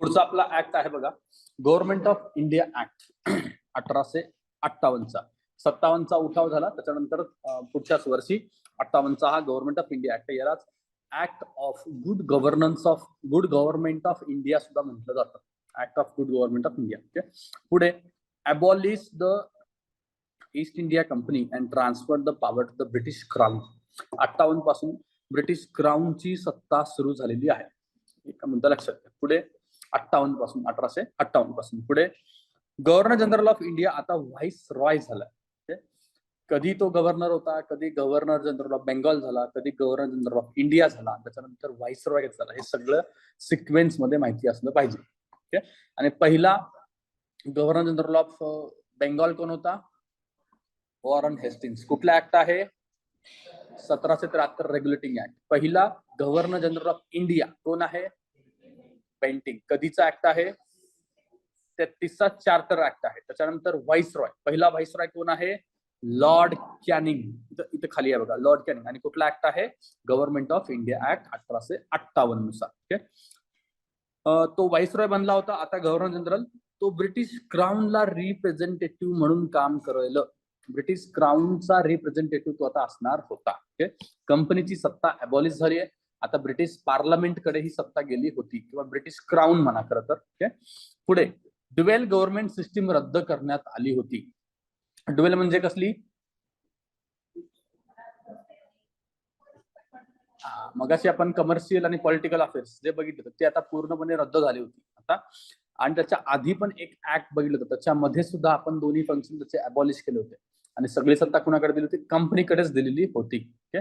पुढचा आपला ऍक्ट आहे बघा. गव्हर्नमेंट ऑफ इंडिया ऍक्ट अठराशे अठ्ठावन्नचा. सत्तावन्नचा उठाव झाला. त्याच्यानंतर पुढच्याच वर्षी अठ्ठावन्नचा हा गव्हर्नमेंट ऑफ इंडिया ऍक्ट यालाच act of good governance of good government of India सुद्धा म्हटलं जातं. Act of good government of India okay पुढे abolish the East India company and transfer the power to the British crown अठ्ठावन्नपासून British क्राऊनची सत्ता सुरू झालेली आहे. एका मुद्दा लक्षात घ्या पुढे अठ्ठावन्नपासून अठराशे अठ्ठावन्नपासून. पुढे गव्हर्नर जनरल ऑफ इंडिया आता व्हाईस रॉय झाला. कधी तो गव्हर्नर होता कधी गव्हर्नर जनरल ऑफ बेंगॉल झाला कधी गव्हर्नर जनरल ऑफ इंडिया झाला त्याच्यानंतर व्हाईस रॉय झाला हे सगळं सिक्वेन्समध्ये माहिती असलं पाहिजे. ओके? आणि पहिला गव्हर्नर जनरल ऑफ बेंगॉल कोण होता? वॉरन हेस्टिंग्स कुठला ऍक्ट आहे? सतराशे त्र्याहत्तर रेग्युलेटिंग ऍक्ट पहिला गव्हर्नर जनरल ऑफ इंडिया कोण आहे? पेंटिंग कधीचा ऍक्ट आहे? तेहतीसचा चार्टर ऍक्ट आहे. त्याच्यानंतर व्हाईस रॉय पहिला व्हाईस रॉय कोण आहे? लॉर्ड कॅनिंग इथं इथं खाली आहे बघा. लॉर्ड कॅनिंग आणि कुठला ऍक्ट आहे? गव्हर्नमेंट ऑफ इंडिया ऍक्ट अठराशे अठ्ठावन्ननुसार. ओके तो व्हाईस रॉय बनला होता. आता गव्हर्नर जनरल तो ब्रिटिश क्राऊनला रिप्रेझेंटेटिव्ह म्हणून काम करेल. ब्रिटिश क्राऊनचा रिप्रेझेंटेटिव्ह तो आता असणार होता. ओके कंपनीची सत्ता अबॉलिश झाली आहे. आता ब्रिटिश पार्लमेंटकडे ही सत्ता गेली होती किंवा ब्रिटिश क्राऊन म्हणा खरं तर ओके? पुढे ड्युएल गव्हर्नमेंट सिस्टीम रद्द करण्यात आली होती. ड्युएल म्हणजे कसली? मगाशी आपण कमर्शियल आणि पॉलिटिकल अफेअर्स जे बघितलं होतं ते आता पूर्णपणे रद्द झाली होती. आता आणि त्याच्या आधी पण एक ऍक्ट बघितलं होतं. त्याच्यामध्ये सुद्धा आपण दोन्ही फंक्शन त्याचे अबॉलिश केले होते. आणि सगळी सत्ता कुणाकडे दिली होती? कंपनीकडेच दिलेली होती ओके?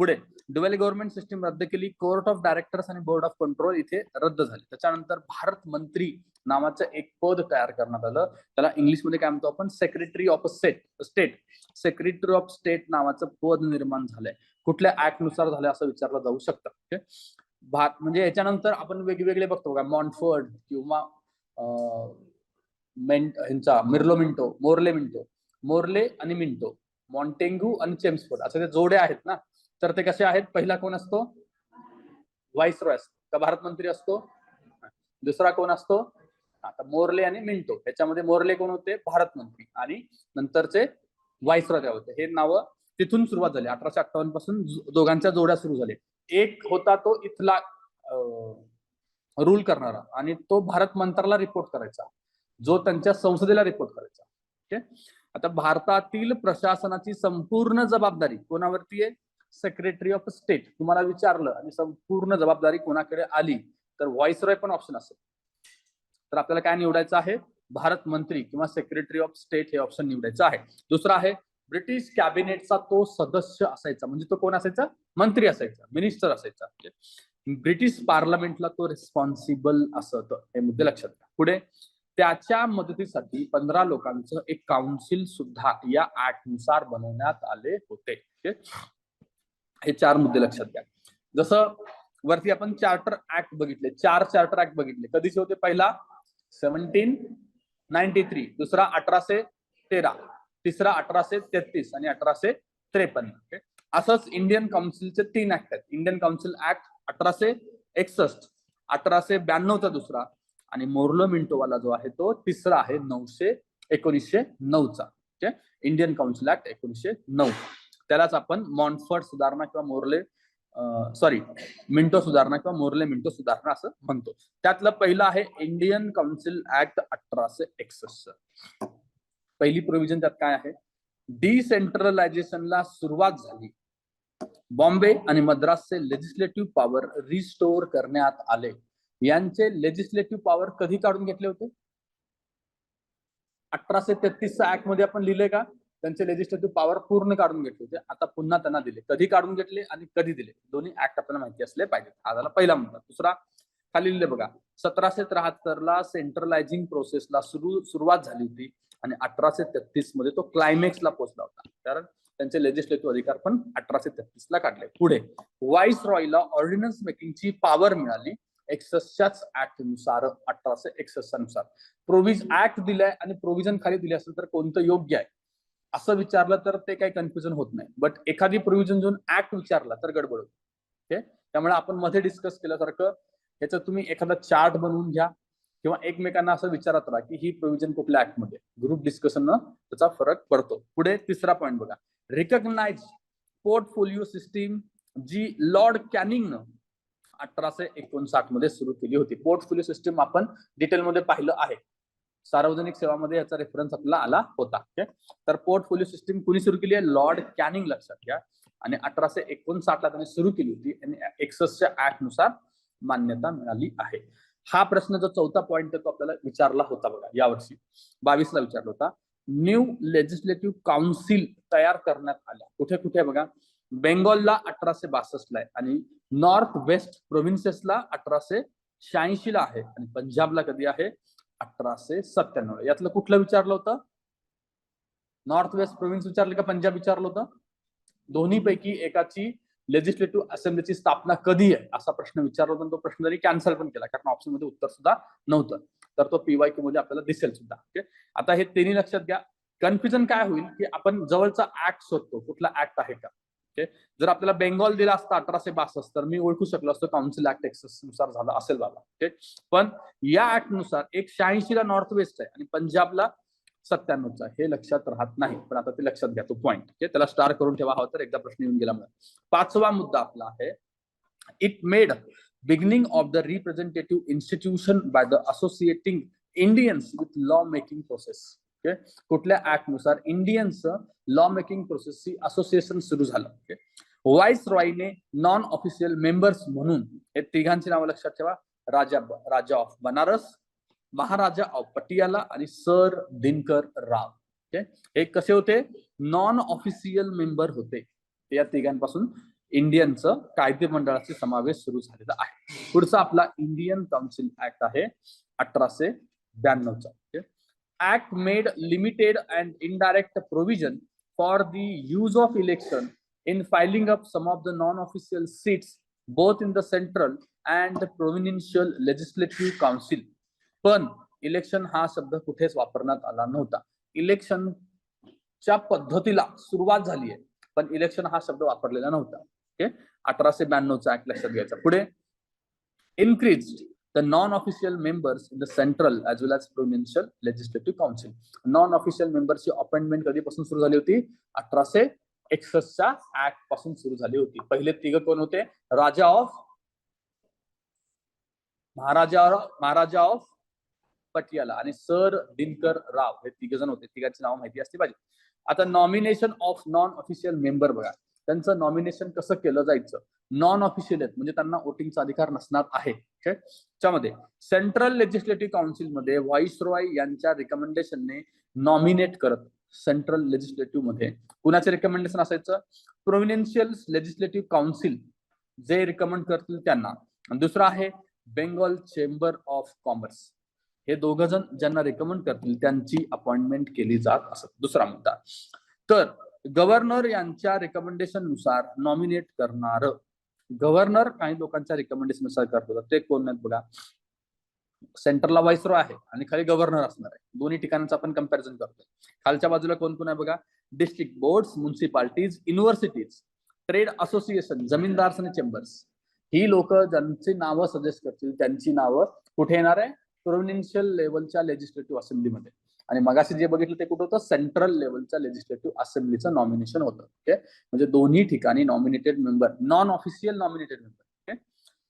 पुढे डुवेल गव्हर्नमेंट सिस्टीम रद्द केली कोर्ट ऑफ डायरेक्टर्स आणि बोर्ड ऑफ कंट्रोल इथे रद्द झाले. त्याच्यानंतर भारत मंत्री नावाचं एक पद तयार करण्यात आलं. त्याला इंग्लिशमध्ये काय म्हणतो आपण? Secretary of state state secretary of state नावाचं पद निर्माण झालंय. कुठल्या ऍक्टनुसार झालं असं विचारलं जाऊ शकतं. ओके भात म्हणजे याच्यानंतर आपण वेगवेगळे बघतो का मॉन्टफर्ड किंवा ह्यांचा Morley Minto Morley Minto Morley आणि मिंटो मॉन्टेंगू आणि चेम्सफोर्ड असे ते जोडे आहेत ना. तर ते कसे आहेत? पहिला कोण असतो? व्हाईस रॉय असतो. का भारत मंत्री असतो? दुसरा कोण असतो? आता मोर्ले आणि मिंटो. याच्यामध्ये मोर्ले कोण होते? भारत मंत्री. आणि नंतरचे व्हाईस होते? हे नावं तिथून सुरुवात झाली. अठराशे अठ्ठावन्नपासून दोघांच्या जोड्या सुरू झाले. एक होता तो इथला रूल करणारा आणि तो भारत मंत्राला रिपोर्ट करायचा. जो त्यांच्या संसदेला रिपोर्ट करायचा. ओके? आता भारतातील प्रशासनाची संपूर्ण जबाबदारी कोणावरती आहे? सेक्रेटरी ऑफ स्टेट तुम्हाला विचारलं आणि संपूर्ण जबाबदारी कोणाकडे आली तर व्हॉइसरॉय पण ऑप्शन असेल. तर आपल्याला काय निवडायचं आहे? भारत मंत्री किंवा सेक्रेटरी ऑफ स्टेट हे ऑप्शन निवडायचं आहे. दुसरं आहे ब्रिटिश कॅबिनेटचा तो सदस्य असायचा. म्हणजे तो कोण असायचा? मंत्री असायचा मिनिस्टर असायचा. ब्रिटिश पार्लमेंटला तो रिस्पॉन्सिबल असत. हे मुद्दे लक्षात घ्या. पुढे त्याच्या मदतीसाठी पंधरा लोकांचं एक काउन्सिल सुद्धा या ऍक्टनुसार बनवण्यात आले होते. हे चार मुद्दे लक्षात घ्या. जसं वरती आपण चार्टर ऍक्ट बघितले चार चार्टर ऍक्ट बघितले. कधीचे होते पहिला? सेव्हन्टीन नाईन्टी थ्री दुसरा अठराशे तेरा तिसरा अठराशे तेहतीस आणि अठराशे त्रेपन्न. असंच इंडियन काउन्सिलचे तीन ऍक्ट आहेत. इंडियन काउन्सिल ऍक्ट अठराशे एकसष्ट अठराशे ब्याण्णवचा दुसरा आणि मोर्लो मिंटोवाला जो आहे तो तिसरा आहे नऊशे एकोणीसशे नऊचा ओके इंडियन काउन्सिल ऍक्ट एकोणीसशे नऊ. त्यालाच आपण मॉन्फर्ड सुधारणा किंवा मोर्ले सॉरी मिंटो सुधारणा किंवा मोर्ले मिंटो सुधारणा असं म्हणतो. त्यातलं पहिलं आहे इंडियन काउन्सिल ऍक्ट अठराशे एकसष्ट. पहिली प्रोव्हिजन त्यात काय आहे? डिसेंट्रलायझेशनला सुरुवात झाली. बॉम्बे आणि मद्रासचे लेजिस्लेटिव्ह पॉवर रिस्टोर करण्यात आले. यांचे लेजिस्लेटिव्ह पॉवर कधी काढून घेतले होते? अठराशे तेहतीसचा ऍक्टमध्ये आपण लिहिले का? त्यांचे लेजिस्लेटिव्ह पॉवर पूर्ण काढून घेतले होते. आता पुन्हा त्यांना दिले. कधी काढून घेतले आणि कधी दिले? दोन्ही ऍक्ट आपल्याला माहिती असले पाहिजेत. हा झाला पहिला मुद्दा. दुसरा खाली लिहिले बघा. सतराशे त्र्याहत्तर ला सेंट्रलायझिंग प्रोसेसला सुरू सुरुवात झाली होती आणि अठराशे तेहतीसमध्ये तो क्लायमॅक्सला पोहोचला होता. कारण त्यांचे लेजिस्लेटिव्ह अधिकार पण अठराशे तेहतीस ला काढले. पुढे व्हाईस रॉयला ऑर्डिनन्स मेकिंगची पॉवर मिळाली. एक्ससच्याच ऍक्टनुसार अठराशे एकसष्टनुसार प्रोव्हिज ऍक्ट दिलाय आणि प्रोव्हिजन खाली दिले असेल तर कोणतं योग्य आहे? असं विचारलं तर ते काही कन्फ्युजन होत नाही. बट एखादी प्रोव्हिजन जो ऍक्ट विचारला तर गडबड होते. ओके त्यामुळे आपण मध्ये डिस्कस केल्यासारखं ह्याचं तुम्ही एखादा चार्ट बनवून घ्या किंवा एकमेकांना असं विचारत राहा की ही प्रोव्हिजन कुठल्या ऍक्टमध्ये? ग्रुप डिस्कशन त्याचा फरक पडतो. पुढे तिसरा पॉईंट बघा. रिकग्नाइज पोर्टफोलिओ सिस्टीम जी लॉर्ड कॅनिंगनं अठराशे एकोणसाठमध्ये सुरू केली होती. पोर्टफोलिओ सिस्टीम आपण डिटेलमध्ये पाहिलं आहे. सार्वजनिक सेवामध्ये याचा रेफरन्स आपल्याला आला होता ओके तर पोर्टफोलिओ सिस्टीम कुणी सुरू केली आहे? लॉर्ड कॅनिंग लक्षात घ्या. आणि अठराशे एकोणसाठ ला त्यांनी सुरू केली होती आणि एकसष्टच्या ऍक्टनुसार मान्यता मिळाली आहे. हा प्रश्न जो चौथा पॉईंट तो आपल्याला विचारला होता बघा यावर्षी. बावीसला विचारला होता. न्यू लेजिस्लेटिव्ह काउन्सिल तयार करण्यात आल्या. कुठे कुठे बघा? बेंगॉलला अठराशे बासष्टला आहे आणि नॉर्थ वेस्ट प्रोव्हिन्सेसला अठराशे शहाऐंशी ला आहे आणि पंजाबला कधी आहे? अठराशे सत्त्याण्णव. यातलं कुठलं विचारलं होतं? नॉर्थ वेस्ट प्रोव्हिन्स विचारलं का पंजाब विचारलं होतं? दोन्ही पैकी एकाची लेजिस्लेटिव्ह असेंब्लीची स्थापना कधी आहे? असा प्रश्न विचारला होता आणि तो प्रश्न जरी कॅन्सल पण केला कारण ऑप्शनमध्ये उत्तर सुद्धा नव्हतं. तर तो पीवाय क्यू मध्ये आपल्याला दिसेल सुद्धा ओके आता हे तिन्ही लक्षात घ्या. कन्फ्युजन काय होईल? की आपण जवळचा ऍक्ट शोधतो. कुठला ऍक्ट आहे का? ओके? जर आपल्याला बेंगॉल दिला असता अठराशे बासष्ट तर मी ओळखू शकलो असतो काउन्सिल ऍक्ट एक्सेस नुसार झाला असेल बाबा ओके? पण या ऍक्टनुसार एक शहाऐंशी ला नॉर्थ वेस्ट आहे आणि पंजाबला सत्त्याण्णवचा हे लक्षात राहत नाही पण आता ते लक्षात घ्या तो पॉईंट ओके? त्याला स्टार करून ठेवा हवा तर एकदा प्रश्न येऊन गेला मला. पाचवा मुद्दा आपला आहे it made beginning of the representative institution by the associating Indians with law making process okay? कुठल्या ऍक्टनुसार लॉ मेकिंग प्रोसेसची असोसिएशन सुरू झालं ओके? व्हाईस रॉयने नॉन ऑफिशियल मेंबर्स म्हणून हे तिघांची नावं लक्षात ठेवा राजा राजा ऑफ बनारस महाराजा ऑफ पटियाला आणि सर दिनकर राव ओके? हे कसे होते? नॉन ऑफिशियल मेंबर होते. या तिघांपासून इंडियनचं कायदे मंडळाचे समावेश सुरू झालेला आहे. पुढचा आपला इंडियन काउन्सिल ऍक्ट आहे अठराशे ब्याण्णवचा okay? act made limited and indirect provision for the use of election in filing up some of the non-official seats both in the central and the provincial legislative council पण election हा शब्द कुठेच वापरण्यात आला नव्हता इलेक्शनच्या पद्धतीला सुरुवात झाली आहे पण इलेक्शन हा शब्द वापरलेला नव्हता ओके अठराशे ब्याण्णवचा ऍक्ट लक्षात घ्यायचा पुढे increase The non official members the the central well as as legislative council. Council non official मेंबरची अपॉइंटमेंट कधीपासून सुरू झाली होती? अठराशे एकसष्टच्या ऍक्टपासून सुरू झाली होती. पहिले तिघ कोण होते? राजा ऑफ महाराजा महाराजा ऑफ पटियाला आणि सर दिनकर राव. हे तिघ जण होते. तिघांची नाव माहिती असते पाहिजे. आता nomination of non official member बघा. त्यांचं नॉमिनेशन कसं केलं जायचं? नॉन ऑफिशियल आहेत म्हणजे त्यांना वोटिंगचा अधिकार नसणार आहे. त्यामध्ये सेंट्रल लेजिस्लेटिव्ह काउन्सिलमध्ये व्हाईस रॉय यांच्या रिकमेंडेशनने नॉमिनेट करत सेंट्रल लेजिस्लेटिव्हमध्ये कुणाचे रिकमेंडेशन असायचं? प्रोव्हिन्शियल लेजिस्लेटिव्ह काउन्सिल जे रिकमेंड करतील त्यांना. आणि दुसरं आहे बेंगॉल चेंबर ऑफ कॉमर्स हे दोघ जण ज्यांना रिकमेंड करतील त्यांची अपॉइंटमेंट केली जात असत. दुसरा मुद्दा. तर गव्हर्नर यांच्या रेकमेंडेशननुसार नॉमिनेट करणार. गव्हर्नर काही लोकांच्या रेकमेंडेशननुसार करतो ते कोण आहेत बघा? सेंटरला वायसरो आहे आणि खाली गव्हर्नर असणार आहे. दोन्ही ठिकाणांचं आपण कंपॅरिझन करतोय. खालच्या बाजूला कोण कोण आहे बघा? District board municipalities universities trade association जमीनदार आणि चेंबर्स ही लोक ज्यांची नावं सजेस्ट करतील त्यांची नावं कुठे येणार आहे? प्रोव्हिन्शियल लेवलच्या लेजिस्लेटिव्ह असेंब्लीमध्ये आणि मगाशी जे बघितलं ते कुठं होतं? सेंट्रल लेवलच्या लेजिस्लेटिव्ह असेंब्लीचं नॉमिनेशन होतं. ओके म्हणजे दोन्ही ठिकाणी nominated member non official nominated member okay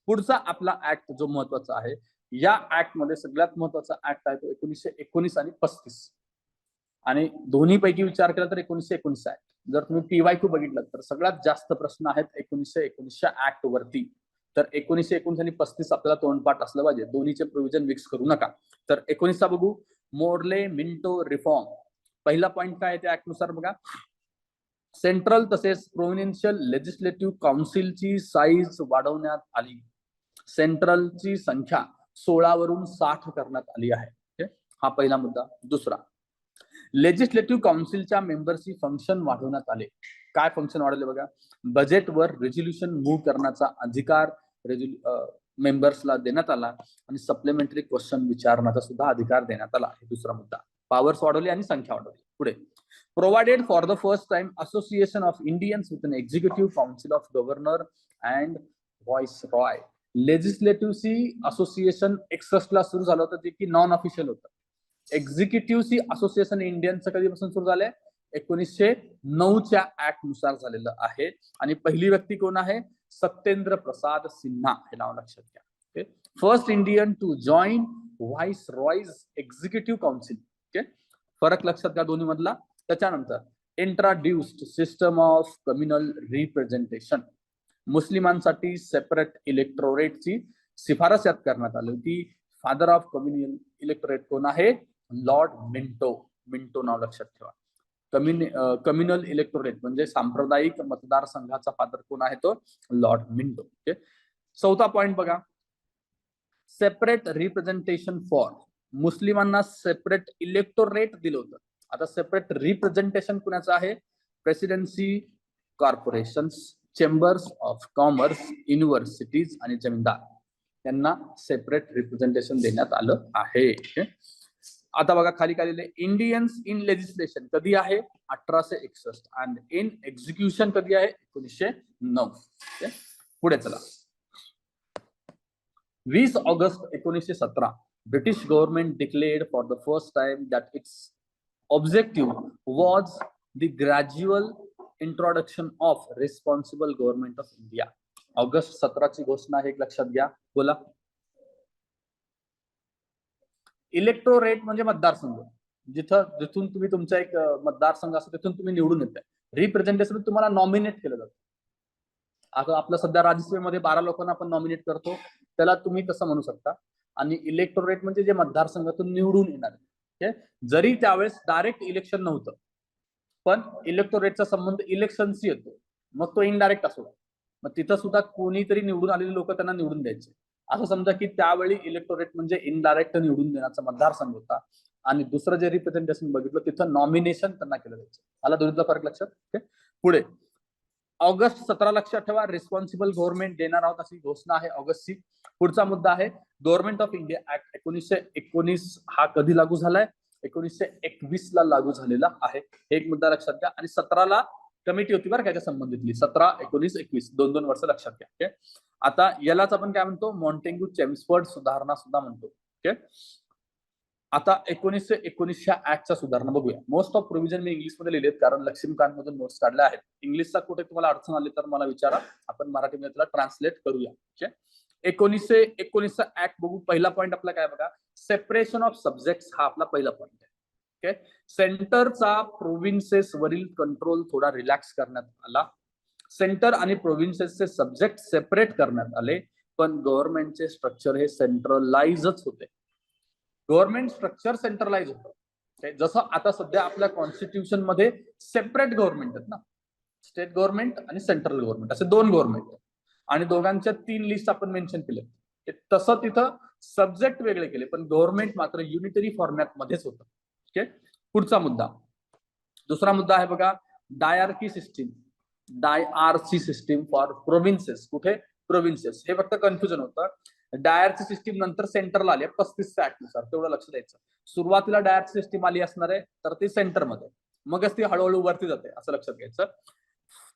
पुढचा आपला ऍक्ट जो महत्त्वाचा आहे या ऍक्टमध्ये सगळ्यात महत्त्वाचा ऍक्ट आहे तो एकोणीसशे एकोणीस आणि पस्तीस. आणि दोन्ही पैकी विचार केला तर एकोणीसशे एकोणीस ऍक्ट जर तुम्ही पीवाय क्यू बघितलं तर सगळ्यात जास्त प्रश्न आहेत एकोणीसशे एकोणीसच्या ऍक्ट वरती. तर एकोणीसशे एकोणीस आणि पस्तीस आपल्याला तोंडपाठ असलं पाहिजे. दोन्हीचे प्रोव्हिजन मिक्स करू नका. तर एकोणीसचा बघू. Morley Minto reform. पहिला पॉईंट काय आहे त्या ऍक्टनुसार बघा. सेंट्रल तसेच प्रोव्हिन्शियल लेजिस्लेटिव्ह काउन्सिलची साईज वाढवण्यात आली. सेंट्रलची संख्या सोळावरून साठ करण्यात आली आहे. हा पहिला मुद्दा. दुसरा. लेजिस्लेटिव्ह काउन्सिलच्या मेंबरची फंक्शन वाढवण्यात आले. काय फंक्शन वाढवले बघा? बजेटवर रेझोल्युशन मूव्ह करण्याचा अधिकार मेंबर्सला देण्यात आला आणि सप्लिमेंटरी क्वेश्चन विचारण्याचा सुद्धा अधिकार देण्यात आला. हे दुसरा मुद्दा. पॉवर्स वाढवली आणि संख्या वाढवली. पुढे. Provided for the first time association of Indians with an executive council of governor and viceroy legislative C association एक्सप्रेसला ला सुरू झालं होतं जे की नॉन ऑफिशियल होतं एक्झिक्युटिव्ह सी असोसिएशन इंडियनचं कधीपासून सुरू झालंय? एकोणीसशे नऊच्या ऍक्टनुसार झालेलं आहे. आणि पहिली व्यक्ती कोण आहे? सत्येंद्र प्रसाद सिन्हा हे नाव लक्षात घ्या. First Indian to join viceroy's executive council okay फरक लक्षात घ्या दोन्ही मधला त्याच्यानंतर introduced system of communal representation मुस्लिमांसाठी separate इलेक्ट्रोरेटची शिफारस यात करण्यात आली होती. फादर ऑफ कम्युनियल इलेक्टोरेट कोण आहे? लॉर्ड मिंटो मिंटो नाव लक्षात ठेवा. कम्युनि कम्युनल इलेक्टोरेट म्हणजे सांप्रदायिक मतदारसंघाचा फादर कोण आहे तो? लॉर्ड मिंटो ओके चौथा पॉइंट बघा. सेपरेट रिप्रेझेंटेशन फॉर मुस्लिमांना सेपरेट इलेक्टोरेट दिलं होतं. आता सेपरेट रिप्रेझेंटेशन कुणाचं आहे? Presidency corporations chambers of commerce universities आणि जमीनदार. यांना सेपरेट रिप्रेझेंटेशन देण्यात आलं आहे? आता बघा खाली काय इंडियन्स इन लेजिस्लेशन कधी आहे? अठराशे एकसष्ट. अँड इन एक्झिक्युशन कधी आहे? एकोणीसशे नऊ. पुढे चला. वीस ऑगस्ट एकोणीसशे सतरा. British government declared for the first time that its objective was the gradual introduction of responsible government of India August सतराची घोषणा आहे एक लक्षात घ्या. बोला. इलेक्ट्रोरेट म्हणजे मतदारसंघ. जिथं जिथून तुम्ही तुमचा एक मतदारसंघ असतो तिथून तुम्ही निवडून येताय. रिप्रेझेंटेशन तुम्हाला नॉमिनेट केलं जातं. आता आपलं सध्या राज्यसभेमध्ये बारा लोकांना आपण नॉमिनेट करतो. त्याला तुम्ही तसं म्हणू शकता. आणि इलेक्टोरेट म्हणजे जे मतदारसंघातून निवडून येणार आहे. जरी त्यावेळेस डायरेक्ट इलेक्शन नव्हतं पण इलेक्टोरेटचा संबंध इलेक्शनशी येतो. मग तो इनडायरेक्ट असो. मग तिथं सुद्धा कोणीतरी निवडून आलेले लोक त्यांना निवडून द्यायचे. असं समजा की त्यावेळी इलेक्टोरेट म्हणजे इनडायरेक्ट निवडून देण्याचा मतदारसंघ होता. आणि दुसरं जे रिप्रेझेंटेशन बघितलं तिथं नॉमिनेशन त्यांना केलं जायचं. आला दोन्हीतला फरक लक्षात? ओके. पुढे. ऑगस्ट सतरा लक्षात ठेवा. रिस्पॉन्सिबल गव्हर्नमेंट देणार आहोत अशी घोषणा आहे ऑगस्टची. पुढचा मुद्दा आहे. गव्हर्नमेंट ऑफ इंडिया ऍक्ट एकोणीसशे एकोणीस हा कधी लागू झालाय? एकोणीसशे एकवीस ला लागू झालेला आहे. हे एक मुद्दा लक्षात घ्या. आणि सतराला कमिटी होती बरं त्याच्या संबंधितली सतरा एकोणीस एकवीस. दोन दोन वर्ष लक्षात घ्या ओके? आता यालाच आपण काय म्हणतो? मॉन्टेंगू चेम्सफर्ड सुधारणा सुद्धा म्हणतो ओके? आता एकोणीसशे एकोणीसच्या ऍक्टच्या सुधारणा बघूया. मोस्ट ऑफ प्रोव्हिजन मी इंग्लिशमध्ये लिहिलेत कारण लक्ष्मीकांत मधून नोट्स काढल्या आहेत इंग्लिशचा कुठे तुम्हाला अडचण आली तर मला विचारा. आपण मराठीमध्ये त्याला ट्रान्सलेट करूया ओके? एकोणीसशे एकोणीसचा ऍक्ट बघू. पहिला पॉईंट आपला काय बघा? सेपरेशन ऑफ सब्जेक्ट हा आपला पहिला पॉईंट आहे. ओके सेंटरचा प्रोव्हिन्सेस वरील कंट्रोल थोडा रिलॅक्स करण्यात आला. सेंटर आणि प्रोव्हिन्सेसचे सब्जेक्ट सेपरेट करण्यात आले. पण गव्हर्नमेंटचे स्ट्रक्चर हे सेंट्रलाइजच होते. गव्हर्नमेंट स्ट्रक्चर सेंट्रलाइज होतं. जसं आता सध्या आपल्या कॉन्स्टिट्यूशनमध्ये सेपरेट गव्हर्नमेंट आहेत ना. स्टेट गव्हर्नमेंट आणि सेंट्रल गव्हर्नमेंट असे दोन गव्हर्नमेंट आणि दोघांच्या तीन लिस्ट आपण मेन्शन केले तसं तिथं सब्जेक्ट वेगळे केले. पण गव्हर्नमेंट मात्र युनिटरी फॉर्मॅट मध्येच होतं. ओके पुढचा मुद्दा. दुसरा मुद्दा आहे बघा dyarchy system dyarchy system for provinces कुठे? प्रोव्हिन्सेस हे फक्त कन्फ्युजन होतं. डायरची सिस्टीम नंतर सेंटरला आली पस्तीस ऍक्टनुसार तेवढं लक्ष द्यायचं. सुरुवातीला डायरची सिस्टीम आली असणार आहे तर ती सेंटरमध्ये मगच ती हळूहळू वरती जाते असं लक्षात घ्यायचं.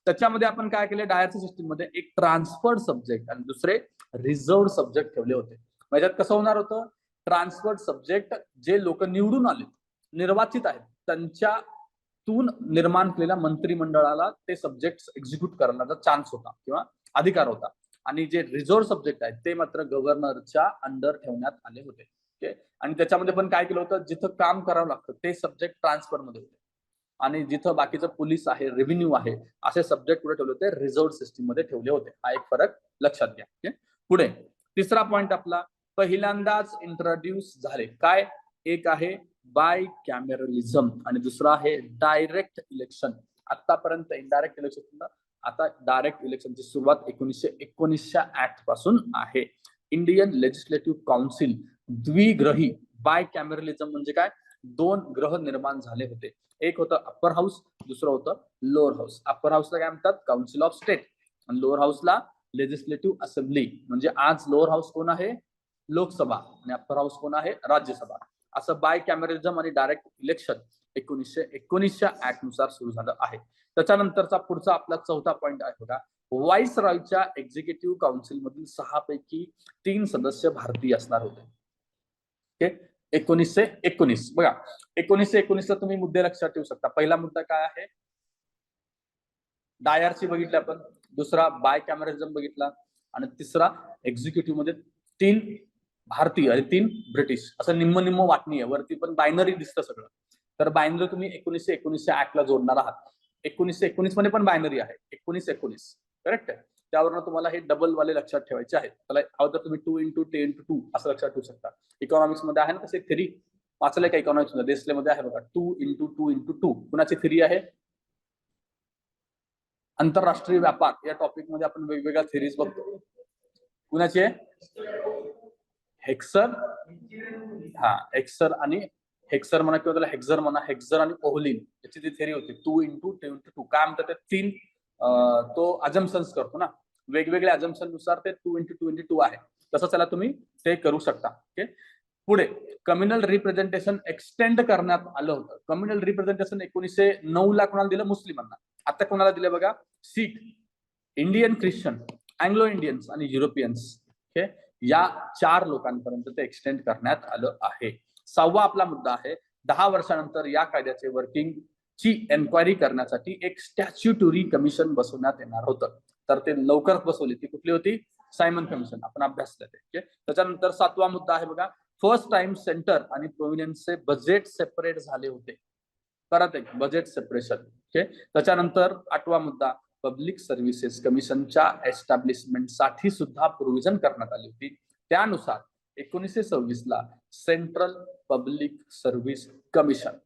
त्याच्यामध्ये आपण काय केलं डायरची सिस्टीममध्ये एक ट्रान्सफर्ड सब्जेक्ट आणि दुसरे रिझर्व्ह सब्जेक्ट ठेवले होते. म्हणजे कसं होणार होतं? ट्रान्सफर्ड सब्जेक्ट जे लोक निवडून आले निर्वाचित आहेत. त्यांच्यातून निर्माण केलेल्या मंत्रिमंडळाला ते सब्जेक्ट एक्झिक्यूट करण्याचा चान्स होता किंवा अधिकार होता. आणि जे रिझर्व्ह सब्जेक्ट आहेत ते मात्र गव्हर्नरच्या अंडर ठेवण्यात आले होते. ओके आणि त्याच्यामध्ये पण काय केलं होतं? जिथं काम करावं लागतं ते सब्जेक्ट ट्रान्सफरमध्ये होते. आणि जिथं बाकीचं पोलीस आहे रेव्हेन्यू आहे असे सब्जेक्ट कुठे ठेवले होते रिझर्व्ह सिस्टीममध्ये ठेवले होते. हा एक फरक लक्षात घ्या. ओके पुढे तिसरा पॉइंट आपला पहिल्यांदाच इंट्रोड्यूस झाले. काय? एक आहे बाय कॅमेरलिझम आणि दुसरा आहे डायरेक्ट इलेक्शन आतापर्यंत इनडायरेक्ट इलेक्शन आता डायरेक्ट इलेक्शनची सुरुवात एकोणीसशे एकोणीसच्या ऍक्टपासून आहे. इंडियन लेजिस्लेटिव्ह काउन्सिल द्विग्रही बाय कॅमेरलिझम म्हणजे काय? दोन ग्रह निर्माण झाले होते. एक होतं अप्पर हाऊस दुसरं होतं लोअर हाऊस अप्पर हाऊसला काय म्हणतात? काउन्सिल ऑफ स्टेट आणि लोअर हाऊसला लेजिस्लेटिव्ह असेंब्ली म्हणजे आज लोअर हाऊस कोण आहे? लोकसभा. आणि अप्पर हाऊस कोण आहे? राज्यसभा. असं बाय कॅमेरिझम आणि डायरेक्ट इलेक्शन एकोणीसशे एकोणीसच्या ऍक्टनुसार सुरू झालं आहे. त्याच्यानंतरचा पुढचा आपला चौथा पॉईंट आहे बघा. व्हाईस रॉयच्या एक्झिक्युटिव्ह काउन्सिल मधील सहा पैकी तीन सदस्य भारतीय असणार होते. ओके एकोणीसशे एकोणीस. बघा एकोणीसशे एकोणीसला तुम्ही मुद्दे लक्षात ठेवू शकता. पहिला मुद्दा काय आहे? डायरची बघितलं आपण. दुसरा बाय कॅमेरिझम बघितला. आणि तिसरा एक्झिक्युटिव्हमध्ये तीन भारतीय आणि तीन ब्रिटिश. असं निम्म निम्म वाटणी आहे. वरती पण बायनरी दिसतं सगळं. तर बायनरी तुम्ही एकोणीसशे एकोणीसशे ऍक्टला जोडणार आहात. एकोणीसशे एकोणीसमध्ये पण बायनरी आहे. एकोणीस. एकोणीस करेक्ट त्यावरनं तुम्हाला हे डबल वाले लक्षात ठेवायचे आहेत. त्याला हवं तर तुम्ही two into ten two two असं लक्षात ठेवू शकता. इकॉनॉमिक्समध्ये आहे ना तसे थ्री वाचलंय का इकॉनॉमिक्समध्ये? देसले मध्ये आहे बघा. Two into two into two कुणाची थ्री आहे? आंतरराष्ट्रीय व्यापार. या टॉपिकमध्ये आपण वेगवेगळ्या थेरीज बघतो. कुणाची आहे? हेक्सर? हा हेक्सर आणि हेक्सर म्हणा किंवा त्याला हेक्झर म्हणा हेक्झर आणि ओहलिन याची ती थेरी होती two into two into two काय म्हणतात ते? तीन तो अजम्पन्स करतो ना. वेगवेगळ्या अजम्पननुसार ते two into two into two आहे. तसं त्याला तुम्ही ते करू शकता. ओके पुढे कम्युनल रिप्रेझेंटेशन एक्सटेंड करण्यात आलं होतं. कम्युनल रिप्रेझेंटेशन एकोणीसशे नऊ ला कोणाला दिलं? मुस्लिमांना. आता कोणाला दिलं बघा? Sikh Indian Christian Anglo Indians आणि युरोपियन्स ओके या चार लोकांपर्यंत ते एक्सटेंड करण्यात आलं आहे. सहावा आपला मुद्दा आहे दहा वर्षानंतर या कायद्याचे वर्किंग ची एन्क्वायरी करण्यासाठी एक स्टॅच्युटरी कमिशन बसवण्यात येणार होतं. तर ते लवकरच बसवली. ती कुठली होती? सायमन कमिशन आपण अभ्यासलं ते त्याच्यानंतर सातवा मुद्दा आहे बघा. फर्स्ट टाइम सेंटर आणि प्रोव्हिनियन्सचे बजेट सेपरेट झाले होते. परत एक बजेट सेपरेशन ओके? त्याच्यानंतर आठवा मुद्दा. पब्लिक सर्व्हिसेस कमिशनच्या एस्टॅब्लिशमेंटसाठी सुद्धा प्रोव्हिजन करण्यात आली होती. त्यानुसार एकोणीसशे सव्वीस ला सेंट्रल पब्लिक सर्व्हिस कमिशन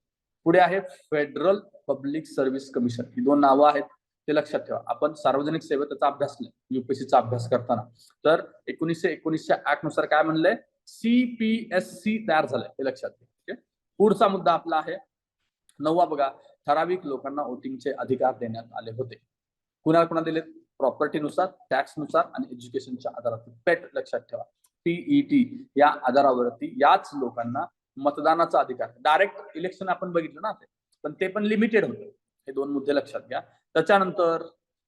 पुढे आहे फेडरल पब्लिक सर्व्हिस कमिशन ही दोन नावं आहेत ते लक्षात ठेवा. आपण सार्वजनिक सेवेचा त्याचा अभ्यास युपीएससीचा अभ्यास करताना. तर एकोणीसशे एकोणीसच्या ऍक्टनुसार काय म्हणलंय? सीपीएससी तयार झालंय हे लक्षात घ्या पुढचा मुद्दा आपला आहे नववा बघा ठराविक लोकांना वोटिंगचे अधिकार देण्यात आले होते. कुणाला कुणा दिले प्रॉपर्टीनुसार टॅक्सनुसार आणि एज्युकेशनच्या आधारावरती. पेट लक्षात ठेवा. पीईटी या आधारावरती याच लोकांना मतदानाचा अधिकार. डायरेक्ट इलेक्शन आपण बघितलं ना ते. पण ते पण लिमिटेड होते. हे दोन मुद्दे लक्षात घ्या. त्याच्यानंतर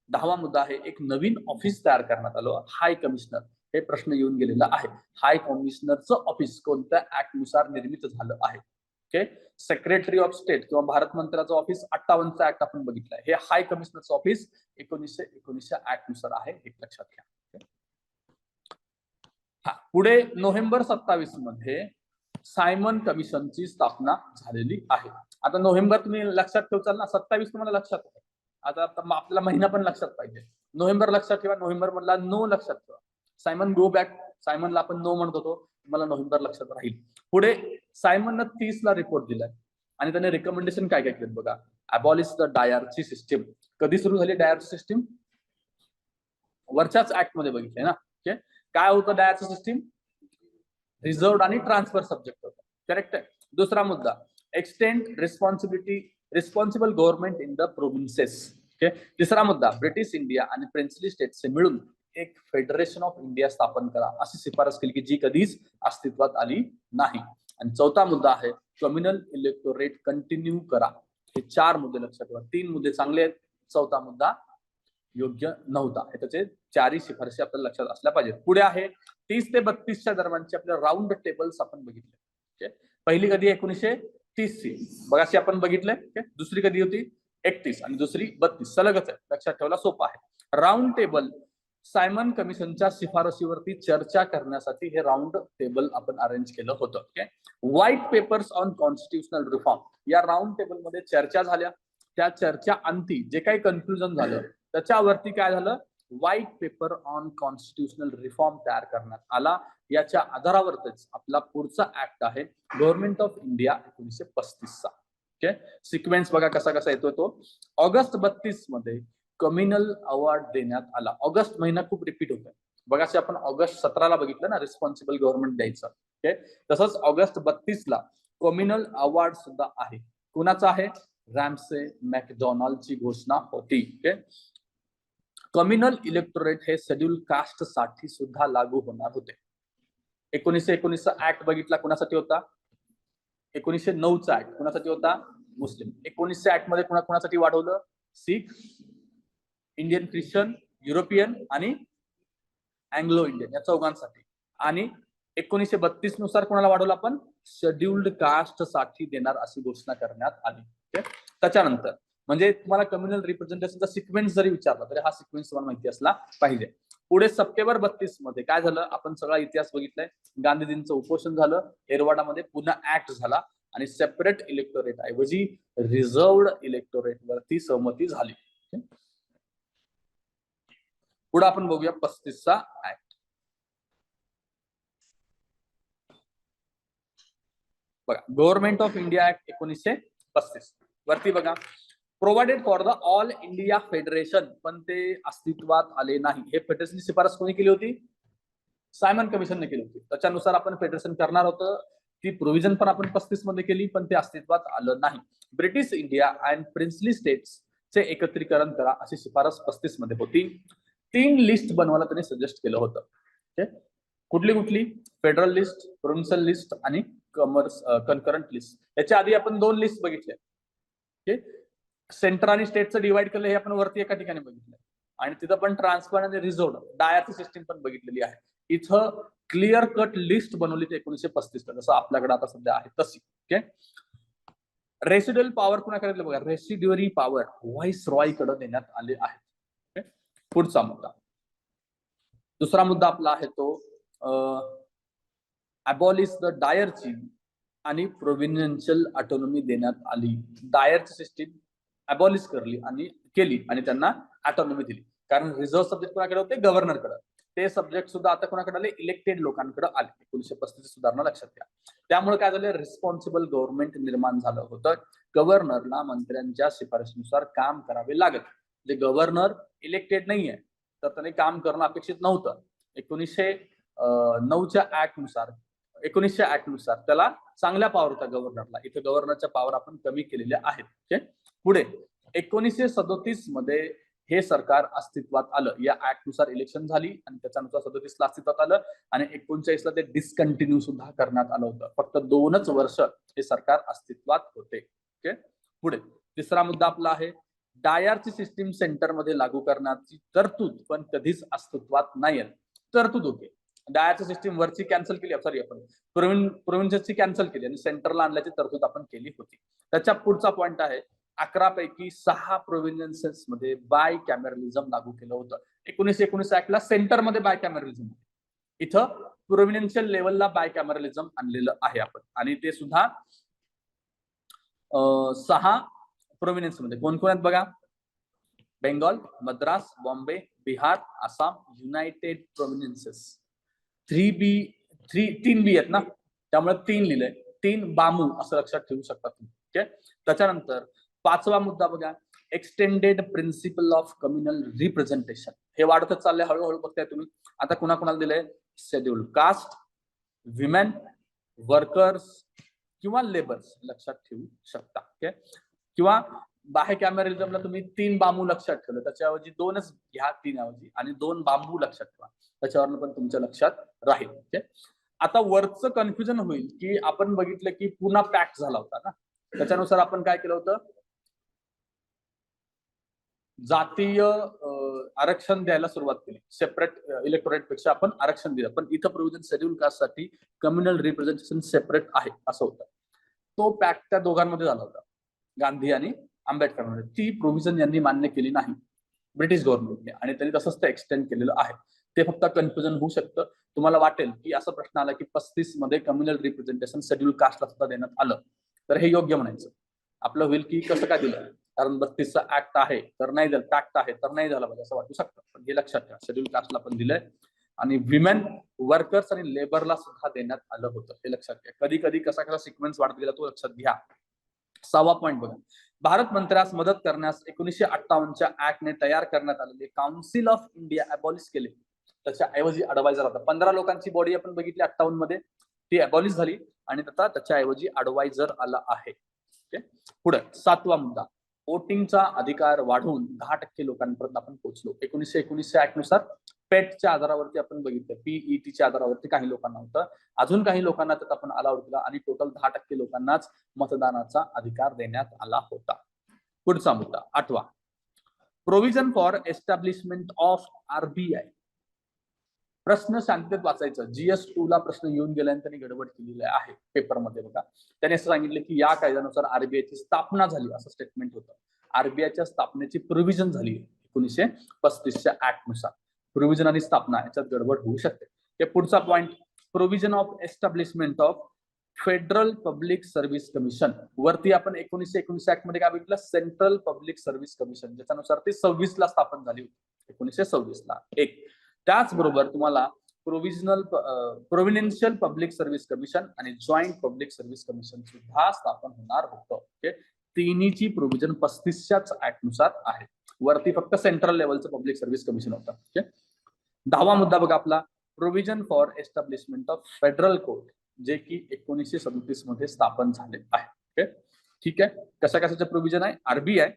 दहावा मुद्दा आहे. एक नवीन ऑफिस तयार करण्यात आलं. हाय कमिशनर हे प्रश्न येऊन गेलेला आहे. हाय कमिशनरचं ऑफिस कोणत्या ऍक्टनुसार निर्मित झालं आहे? ओके सेक्रेटरी ऑफ स्टेट किंवा भारत मंत्र्याचं ऑफिस अठ्ठावन्नचा ऍक्ट आपण बघितलंय. हे हाय कमिशनरचं ऑफिस एकोणीसशे एकोणीसच्या ऍक्टनुसार आहे हे लक्षात घ्या. हा पुढे नोव्हेंबर सत्तावीसमध्ये सायमन कमिशनची स्थापना झालेली आहे. आता नोव्हेंबर तुम्ही लक्षात ठेवचाल ना सत्तावीस तुम्हाला लक्षात आहे. आता आता आपल्याला महिना पण लक्षात पाहिजे. नोव्हेंबर लक्षात ठेवा नोव्हेंबर मधला नो लक्षात ठेवा. सायमन गो बॅक सायमनला आपण नो म्हणत होतो मला नोव्हेंबर लक्षात राहील. पुढे सायमननं तीस ला रिपोर्ट दिलाय. आणि त्याने रिकमेंडेशन काय काय केलं बघा? अबॉलिश द डायरची सिस्टीम कधी सुरू झाली डायरची सिस्टीम वरच्याच ऍक्टमध्ये बघितलंय ना? ओके काय होतं डायरची सिस्टीम रिझर्व आणि ट्रान्सफर सब्जेक्ट होतं. करेक्ट आहे? दुसरा मुद्दा. Extend responsibility responsible government in the provinces okay तिसरा मुद्दा. ब्रिटिश इंडिया आणि प्रिन्सली स्टेट्सचे मिळून एक फेडरेशन ऑफ इंडिया स्थापन करा. अशी शिफारस केली की जी कधीच अस्तित्वात आली नाही. आणि चौथा मुद्दा आहे कम्युनल इलेक्टोरेट कंटिन्यू करा. हे चार मुद्दे लक्षात ठेवा. तीन मुद्दे चांगले आहेत चौथा मुद्दा योग्य नव्हता. हे त्याचे चारही शिफारशी आपल्याला लक्षात असल्या पाहिजेत. पुढे आहे तीस ते बत्तीसच्या दरम्यानचे आपल्या राऊंड टेबल्स आपण बघितले. पहिली कधी एकोणीसशे तीस ची बघाशी आपण बघितले दुसरी कधी होती? एकतीस. आणि दुसरी बत्तीस. सलगच आहे. लक्षात ठेवायला सोपं आहे. राऊंड टेबल सायमन कमिशनच्या शिफारशीवरती चर्चा करण्यासाठी हे राऊंड टेबल आपण अरेंज केलं होतं okay white papers on constitutional reform या राऊंड टेबलमध्ये चर्चा झाल्या. त्या चर्चा अंती जे काही कन्फ्युजन झालं त्याच्यावरती काय झालं? White paper on constitutional reform तयार करण्यात आला. याच्या आधारावरतीच आपला पुढचा ऍक्ट आहे गव्हर्नमेंट ऑफ इंडिया एकोणीसशे पस्तीसचा ओके सिक्वेन्स बघा कसा कसा येतो तो. ऑगस्ट बत्तीसमध्ये कम्युनल अवॉर्ड देण्यात आला. ऑगस्ट महिना खूप रिपीट होतोय. बघा आपण ऑगस्ट सतराला बघितलं ना रिस्पॉन्सिबल गव्हर्नमेंट द्यायचं. ओके तसंच ऑगस्ट बत्तीस ला कम्युनल अवॉर्ड सुद्धा आहे. कुणाचा आहे? रॅमसे मॅकडॉनल्डची घोषणा होती. ओके कम्युनल इलेक्टोरेट हे शेड्यूल कास्टसाठी सुद्धा लागू होणार होते. एकोणीसशे एकोणीसचा ऍक्ट बघितला कुणासाठी होता? एकोणीसशे नऊचा ऍक्ट कुणासाठी होता? मुस्लिम. एकोणीसशे ऍक्टमध्ये कुणा कुणासाठी वाढवलं? सिख इंडियन ख्रिश्चन युरोपियन आणि अँग्लो इंडियन या चौघांसाठी. आणि एकोणीसशे बत्तीसनुसार कोणाला वाढवलं आपण? शेड्युल्ड कास्टसाठी देणार अशी घोषणा करण्यात आली. त्याच्यानंतर म्हणजे तुम्हाला कम्युनल रिप्रेझेंटेशनचा सिक्वेन्स जरी विचारला तरी हा सिक्वेन्स तुम्हाला माहिती असला पाहिजे. पुढे सप्टेंबर बत्तीसमध्ये काय झालं? आपण सगळा इतिहास बघितलाय. गांधीजींचं उपोषण झालं. एरवाडामध्ये पुन्हा ऍक्ट झाला. आणि सेपरेट इलेक्टोरेट ऐवजी रिझर्वड इलेक्टोरेट वरती सहमती झाली. पुढे आपण बघूया पस्तीसचा ऍक्ट बघा गव्हर्नमेंट ऑफ इंडिया ऍक्ट एकोणीसशे पस्तीस. वरती बघा provided for the all India federation पण ते अस्तित्वात आले नाही. हे फेडरेशनची शिफारस कोणी केली होती? सायमन कमिशनने केली होती. त्याच्यानुसार आपण फेडरेशन करणार होतं. ती प्रोव्हिजन पण आपण पस्तीसमध्ये केली पण ते अस्तित्वात आलं नाही. British India and princely states चे एकत्रीकरण करा अशी शिफारस पस्तीसमध्ये होती. तीन लिस्ट बनवायला त्यांनी सजेस्ट केलं होतं. ओके कुठली कुठली? फेडरल लिस्ट प्रोन्सल लिस्ट आणि कमर्स कन्करंट लिस्ट याच्या आधी आपण दोन लिस्ट बघितल्या. ओके सेंटर आणि स्टेटचं डिवाइड केलं हे आपण वरती एका ठिकाणी बघितलं. आणि तिथं पण ट्रान्सफर आणि रिझोर्ड डायरची सिस्टीम पण बघितलेली आहे. इथं क्लिअर कट लिस्ट बनवली ती एकोणीशे पस्तीस जसं आपल्याकडे आता सध्या आहे तशी. ओके रेसिड्युअल पॉवर कुणाकडे बघा? रेसिड्युअरी पॉवर व्हॉइस रॉयकडे देण्यात आले आहे पुढचा मुद्दा. दुसरा मुद्दा आपला आहे तो अबॉलिस द डायरची आणि प्रोव्हिन्शियल ऑटोनॉमी देण्यात आली. डायरची सिस्टीम अबॉलिश करली आणि केली आणि त्यांना ऑटोनॉमी दिली. कारण रिझर्व्ह सब्जेक्ट कोणाकडे होते? गव्हर्नरकडे ते सब्जेक्ट सुद्धा आता कोणाकडे आले? इलेक्टेड लोकांकडे आले. एकोणीशे पस्तीस सुधारणा लक्षात घ्या. त्यामुळे काय झालं? रिस्पॉन्सिबल गव्हर्नमेंट निर्माण झालं होतं. गव्हर्नरला मंत्र्यांच्या शिफारशीनुसार काम करावे लागत. जे गव्हर्नर इलेक्टेड नाहीये तर त्याने काम करणं अपेक्षित नव्हतं. एकोणीसशे नऊच्या ऍक्टनुसार एकोणीसशे ऍक्टनुसार त्याला चांगल्या पॉवर होता गव्हर्नरला इथे गव्हर्नरच्या पॉवर आपण कमी केलेल्या आहेत. ओके? पुढे एकोणीसशे सदोतीसमध्ये हे सरकार अस्तित्वात आलं. या ऍक्टनुसार इलेक्शन झाली आणि त्याच्यानुसार सदोतीसला अस्तित्वात आलं आणि एकोणचाळीसला ते डिस्कंटिन्यू सुद्धा करण्यात आलं होतं. फक्त दोनच वर्ष हे सरकार अस्तित्वात होते. ओके? पुढे तिसरा मुद्दा आपला आहे. डायरची सिस्टीम सेंटरमध्ये लागू करण्याची तरतूद पण कधीच अस्तित्वात नाही तरतूद होते डायरची सिस्टीम वरची कॅन्सल केली सॉरी आपण प्रोव्हिन्सची कॅन्सल केली आणि सेंटरला आणल्याची तरतूद आपण केली होती. त्याच्या पुढचा पॉईंट आहे अकरा पैकी सहा प्रोव्हिन्सेस मध्ये बाय कॅमेरलिझम लागू केलं होतं. एकोणीसशे एकोणीस ऍक्टला सेंटरमध्ये बाय कॅमेरलिझम इथं प्रोव्हिन्शियल लेवलला बाय कॅमेरलिझम आणलेलं आहे आपण. आणि ते सुद्धा सहा प्रोव्हिन्समध्ये. कोण कोण आहेत बघा? Bengal Madras Bombay Bihar Assam united provinces three B three तीन बी आहेत ना? त्यामुळे तीन लिहिलंय. तीन बामू असं लक्षात ठेवू शकता तुम्ही. ओके त्याच्यानंतर पाचवा मुद्दा बघा. Extended principle of communal representation हे वाढतच चाललंय. हळूहळू बघताय तुम्ही. आता कुणा कुणाला दिलंय? शेड्यूल कास्ट विमेन वर्कर्स किंवा लेबर्स लक्षात ठेवू शकता. ओके किंवा बाह्य कॅमेरिझमला तुम्ही तीन बांबू लक्षात ठेवलं. त्याच्याऐवजी दोनच घ्या तीन ऐवजी आणि दोन बांबू लक्षात ठेवा. त्याच्यावर पण तुमच्या लक्षात राहील. ओके आता वरचं कन्फ्युजन होईल की आपण बघितलं की पुन्हा पॅक झाला होता ना? त्याच्यानुसार आपण काय केलं होतं? जातीय आरक्षण द्यायला सुरुवात केली. सेपरेट इलेक्टोरेटपेक्षा आपण आरक्षण दिलं. पण इथं प्रोव्हिजन शेड्यूल कास्टसाठी कम्युनल रिप्रेझेंटेशन सेपरेट आहे असं होतं. तो पॅक त्या दोघांमध्ये झाला होता. गांधी आणि आंबेडकरमध्ये ती प्रोव्हिजन यांनी मान्य केली नाही. ब्रिटिश गव्हर्नमेंटने आणि त्यांनी तसंच ते एक्सटेंड केलेलं आहे. ते फक्त कन्फ्युजन होऊ शकतं. तुम्हाला वाटेल की असा प्रश्न आला की पस्तीसमध्ये कम्युनल रिप्रेझेंटेशन शेड्यूल कास्टला सुद्धा देण्यात आलं. तर हे योग्य म्हणायचं. आपलं होईल की कसं काय दिलं? कारण बत्तीसचा ऍक्ट आहे. तर नाही झालं. पॅक्ट आहे. तर नाही झालं पाहिजे असं वाटू शकतं. पण हे लक्षात ठेवा. शेड्यूल कास्टला पण दिलंय. आणि विमेन वर्कर्स आणि लेबरला सुद्धा देण्यात आलं होतं. हे लक्षात घ्या. कधी कधी कसा कसा सिक्वेन्स वाढत गेला तो लक्षात घ्या. सहावा पॉईंट बघा. भारत मंत्र्यास मदत करण्यास एकोणीसशे अठ्ठावन्नच्या ऍक्टने तयार करण्यात आलेले काउन्सिल ऑफ इंडिया अबॉलिश केले. त्याच्या ऐवजी अडवायझर होता पंधरा लोकांची बॉडी आपण बघितली अठ्ठावन्नमध्ये. ती अबॉलिश झाली आणि त्याच्या ऐवजी अडवायझर आला आहे. पुढे सातवा मुद्दा. वोटिंगचा अधिकार वाढवून दहा टक्के लोकांपर्यंत आपण पोहोचलो. एकोणीसशे एकोणीसशे ऍक्टनुसार पेटच्या आधारावरती आपण बघितलं. पीईटीच्या आधारावरती काही लोकांना होतं. अजून काही लोकांना त्यात आपण अलाउड केला आणि टोटल दहा टक्के लोकांनाच मतदानाचा अधिकार देण्यात आला होता. पुढचा मुद्दा आठवा. Provision for establishment of RBI प्रश्न शांततेत वाचायचं. जीएस टू ला प्रश्न येऊन गेल्याने त्यांनी गडबड केलेली आहे पेपरमध्ये बघा. त्याने असं सांगितलं की या कायद्यानुसार आरबीआयची स्थापना झाली असं स्टेटमेंट होतं. आरबीआयच्या स्थापनेची प्रोव्हिजन झाली एकोणीसशे पस्तीसच्या ऍक्टनुसार. प्रोव्हिजन आणि स्थापना याच्यात गडबड होऊ शकते. हे पुढचा point provision of establishment of federal public service commission वरती आपण एकोणीसशे एकोणीस ऍक्टमध्ये काय बघितलं? सेंट्रल पब्लिक सर्व्हिस कमिशन ज्याच्यानुसार ती सव्वीस ला स्थापन झाली होती. एकोणीसशे सव्वीस ला एक. त्याचबरोबर तुम्हाला provisional provincial public service commission आणि जॉईंट पब्लिक सर्व्हिस कमिशन सुद्धा स्थापन होणार होतं. ओके तिन्हीची प्रोव्हिजन पस्तीसच्याच ऍक्टनुसार आहे. वरती फक्त सेंट्रल लेवलचं पब्लिक सर्व्हिस कमिशन होतं. ओके दहावा मुद्दा बघा आपला. Provision for establishment of federal court जे की एकोणीसशे सदतीसमध्ये स्थापन झाले आहे. ओके ठीक आहे? कशा कशाचे प्रोव्हिजन आहे? आरबीआय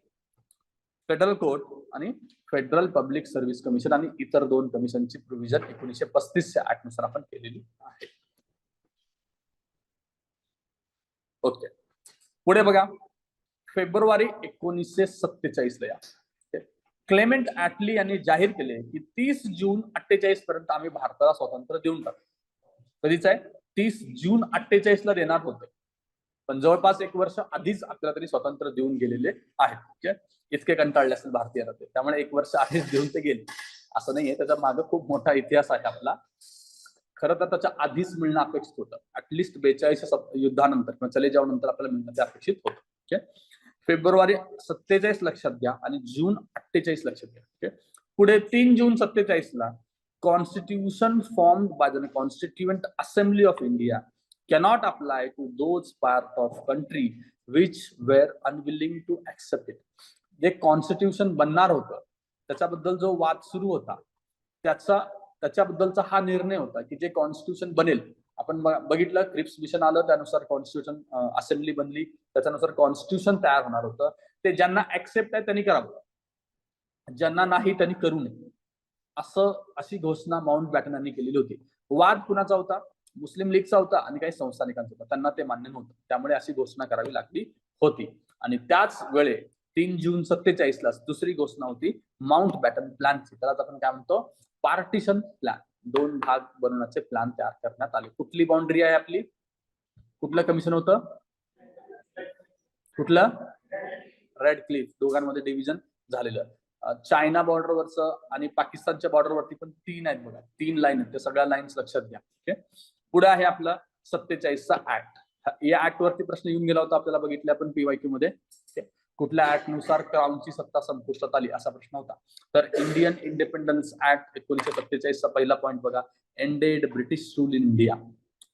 फेडरल कोर्ट आणि फेडरल पब्लिक सर्व्हिस कमिशन आणि इतर दोन कमिशनची प्रोव्हिजन एकोणीसशे पस्तीसच्या ऍक्टनुसार आपण केलेली आहे. ओके. पुढे बघा. फेब्रुवारी एकोणीसशे सत्तेचाळीस ला या. क्लेमेंट ऍटली यांनी जाहीर केले की तीस जून अठ्ठेचाळीस पर्यंत आम्ही भारताला स्वातंत्र्य देऊन टाकू. कधीच आहे? तीस जून अठ्ठेचाळीस ला देणार होते. पण जवळपास एक वर्ष आधीच आपल्याला तरी स्वातंत्र्य देऊन गेलेले आहेत. ठीक आहे इतके कंटाळले असतील भारतीय ते. त्यामुळे एक वर्ष आधीच देऊन ते गेले. असं नाहीये. त्याच्यामागे खूप मोठा इतिहास आहे आपला. खरं तर त्याच्या आधीच मिळणं अपेक्षित होतं. ऍटलिस्ट बेचाळीस युद्धानंतर किंवा चले नंतर आपल्याला मिळणं ते अपेक्षित होतं. ओके फेब्रुवारी सत्तेचाळीस लक्षात घ्या आणि जून अठ्ठेचाळीस लक्षात घ्या. ओके पुढे तीन जून सत्तेचाळीस ला constitution form by the constituent assembly of India cannot apply to those part of country which were unwilling to accept it जे कॉन्स्टिट्यूशन बनणार होतं त्याच्याबद्दल जो वाद सुरू होता त्याचा त्याच्याबद्दलचा हा निर्णय होता की जे कॉन्स्टिट्यूशन बनेल. आपण बघितलं क्रिप्स मिशन आलं त्यानुसार कॉन्स्टिट्यूशन असेंब्ली बनली त्याच्यानुसार कॉन्स्टिट्यूशन तयार होणार होतं. ते ज्यांना ऍक्सेप्ट आहे त्यांनी करावं. ज्यांना नाही त्यांनी करू नये. असं अशी घोषणा माउंट बॅटन यांनी केलेली होती. वाद कुणाचा होता? मुस्लिम लीगचा होता आणि काही संस्थानिकांचा होता. त्यांना ते मान्य नव्हतं. त्यामुळे अशी घोषणा करावी लागली होती. आणि त्याच वेळे तीन जून सत्तेचाळीस ला दुसरी घोषणा होती माउंट बॅटन प्लॅनची त्यालाच आपण काय म्हणतो? Partition plan. दोन भाग बनवण्याचे प्लॅन तयार करण्यात आले. कुठली बाउंड्री आहे आपली? कुठलं कमिशन होतं? कुठलं? रेड क्लिफ दोघांमध्ये डिव्हिजन झालेलं. चायना बॉर्डरवरचं आणि पाकिस्तानच्या बॉर्डरवरती पण तीन आहेत बघा. तीन लाईन आहेत. त्या सगळ्या लाईन्स लक्षात घ्या. ओके पुढे आहे आपला सत्तेचाळीसचा ऍक्ट या ऍक्ट वरती प्रश्न येऊन गेला होता आपल्याला बघितलं आपण पीवायक्यू मध्ये. कुठल्या ऍक्टनुसार क्राऊनची सत्ता संपुष्टात आली असा प्रश्न होता. तर इंडियन इंडिपेंडन्स ऍक्ट एकोणीशे सत्तेचाळीसचा पहिला पॉईंट बघा. Ended British rule in India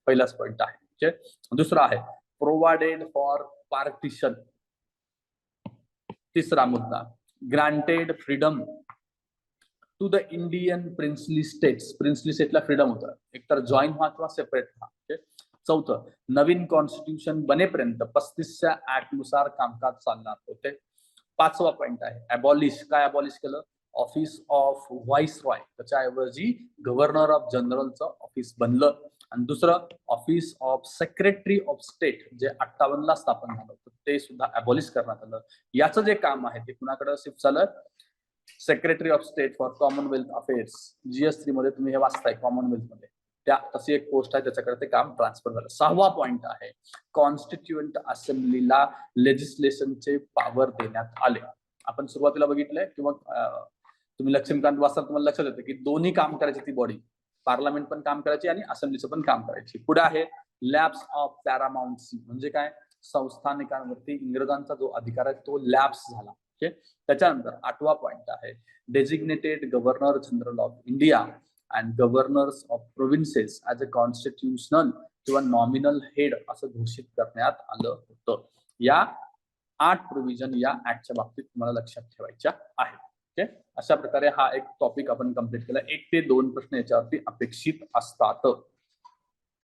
पहिलाच पॉईंट आहे. दुसरा आहे. प्रोव्हाइडेड फॉर पार्टिशन तिसरा मुद्दा. Granted freedom to the Indian princely states princely स्टेटला freedom होतं. एकतर जॉईन व्हा किंवा सेपरेट व्हा. चौथं नवीन कॉन्स्टिट्यूशन बनेपर्यंत पस्तीसच्या ऍक्टनुसार कामकाज चालणार होते. पाचवा पॉइंट आहे अबॉलिश काय अबॉलिश केलं? ऑफिस ऑफ व्हाईस रॉय त्याच्याऐवजी गव्हर्नर ऑफ जनरलचं ऑफिस बनलं. आणि दुसरं office of secretary of state जे अठ्ठावन्न ला स्थापन झालं होतं ते सुद्धा अबॉलिश करण्यात आलं. याचं जे काम आहे ते कुणाकडे शिफ्ट झालं? Secretary of state for commonwealth affairs GS three मध्ये तुम्ही हे वाचताय कॉमनवेल्थमध्ये. त्या तशी एक पोस्ट आहे त्याच्याकडे ते काम ट्रान्सफर झालं. सहावा पॉइंट आहे कॉन्स्टिट्युएंट असेंब्लीला लेजिस्लेशनचे पॉवर देण्यात आले. आपण सुरुवातीला बघितलंय किंवा तुम्ही लक्ष्मीकांत वाचता तुम्हाला लक्षात येतं की दोन्ही काम करायची ती बॉडी पार्लमेंट पण काम करायची आणि असेंब्लीचं पण काम करायची. पुढे आहे लॅब्स ऑफ पॅरामाउंट म्हणजे काय? संस्थानिकांवरती इंग्रजांचा जो अधिकार आहे तो लॅब्स झाला. ओके त्याच्यानंतर आठवा पॉइंट आहे designated governor general of India and governors of provinces as a constitutional किंवा नॉमिनल हेड असं घोषित करण्यात आलं होतं. या आठ प्रोव्हिजन या ऍक्टच्या बाबतीत तुम्हाला लक्षात ठेवायच्या आहेत. ओके अशा प्रकारे हा एक टॉपिक आपण कंप्लीट केला. एक ते दोन प्रश्न याच्यावरती अपेक्षित असतात.